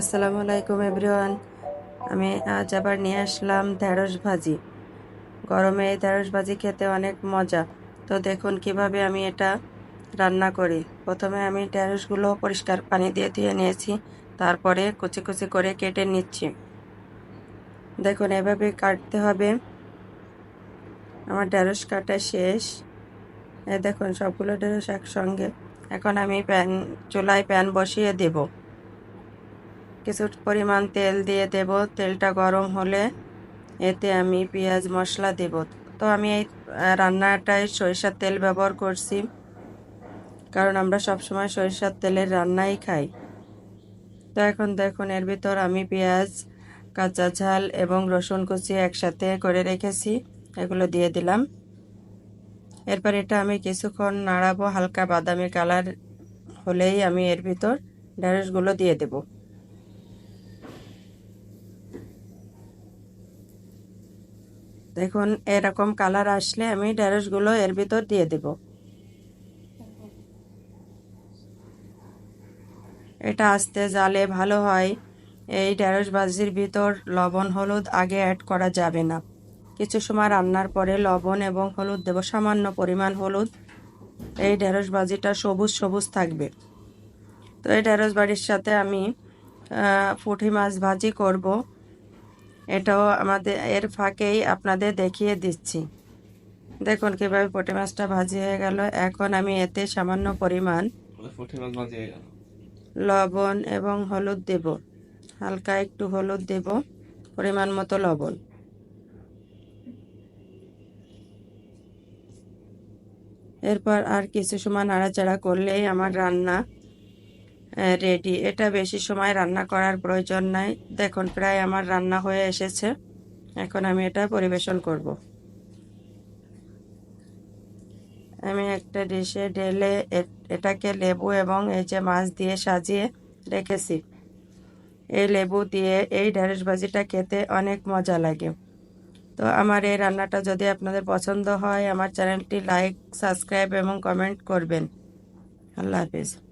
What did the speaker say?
আসসালামু আলাইকুম, এভরিওয়ান। আমি আজ আবার নিয়ে আসলাম ঢেঁড়স ভাজি। গরমে এই ঢেঁড়স ভাজি খেতে অনেক মজা। তো দেখুন কীভাবে আমি এটা রান্না করি। প্রথমে আমি ঢেঁড়সগুলো পরিষ্কার পানি দিয়ে ধুয়ে নিয়েছি। তারপরে কুচি কুচি করে কেটে নিচ্ছি। দেখুন, এভাবে কাটতে হবে। আমার ঢেঁড়স কাটা শেষ। এ দেখুন, সবগুলো ঢেঁড়স একসঙ্গে। এখন আমি প্যান, চুলায় প্যান বসিয়ে দেবো। কিছু পরিমাণ তেল দিয়ে দেব। তেলটা গরম হলে এতে আমি পেঁয়াজ মশলা দেব। তো আমি এই রান্নাটায় সরিষার তেল ব্যবহার করছি। কারণ আমরা সবসময় সরিষার তেলের রান্নাই খাই। তো এখন দেখুন, এর ভিতর আমি পেঁয়াজ, কাঁচা ঝাল এবং রসুন কুচি একসাথে করে রেখেছি। এগুলো দিয়ে দিলাম। এরপর এটা আমি কিছুক্ষণ নাড়াবো হালকা বাদামি কালার হলেই আমি এর ভিতর ঢেঁড়সগুলো দিয়ে দেবো। দেখুন, এরকম কালার আসলে আমি ঢেঁড়সগুলো এর ভিতর দিয়ে দেব। এটা আস্তে জালে ভালো হয়। এই ঢেঁড়স ভাজির ভিতর লবণ, হলুদ আগে অ্যাড করা যাবে না। কিছু সময় রান্নার পরে লবণ এবং হলুদ দেব, সামান্য পরিমাণ হলুদ। এই ঢেঁড়স ভাজিটা সবুজ সবুজ থাকবে। তো এই ঢেঁড়স বাড়ির সাথে আমি পুঁটি মাছ ভাজি করব। এটাও আমাদের এর ফাঁকেই আপনাদের দেখিয়ে দিচ্ছি। দেখুন কীভাবে পটে মাছটা ভাজি হয়ে গেল। এখন আমি এতে সামান্য পরিমাণ লবণ এবং হলুদ দেব। হালকা একটু হলুদ দেব পরিমাণ মতো লবণ। এরপর আর কিছু সময় নাড়াচাড়া করলেই আমার রান্না রেডি এটা বেশি সময় রান্না করার প্রয়োজন নাই। দেখুন, প্রায় আমার রান্না হয়ে এসেছে। এখন আমি এটা পরিবেশন করব। আমি একটা ডিশে ঢেলে এটাকে লেবু এবং এই যে মাছ দিয়ে সাজিয়ে রেখেছি। এই লেবু দিয়ে এই ঢেঁড়স ভাজিটা খেতে অনেক মজা লাগে। তো আমার এই রান্নাটা যদি আপনাদের পছন্দ হয়, আমার চ্যানেলটি লাইক, সাবস্ক্রাইব এবং কমেন্ট করবেন। আল্লাহ হাফিজ।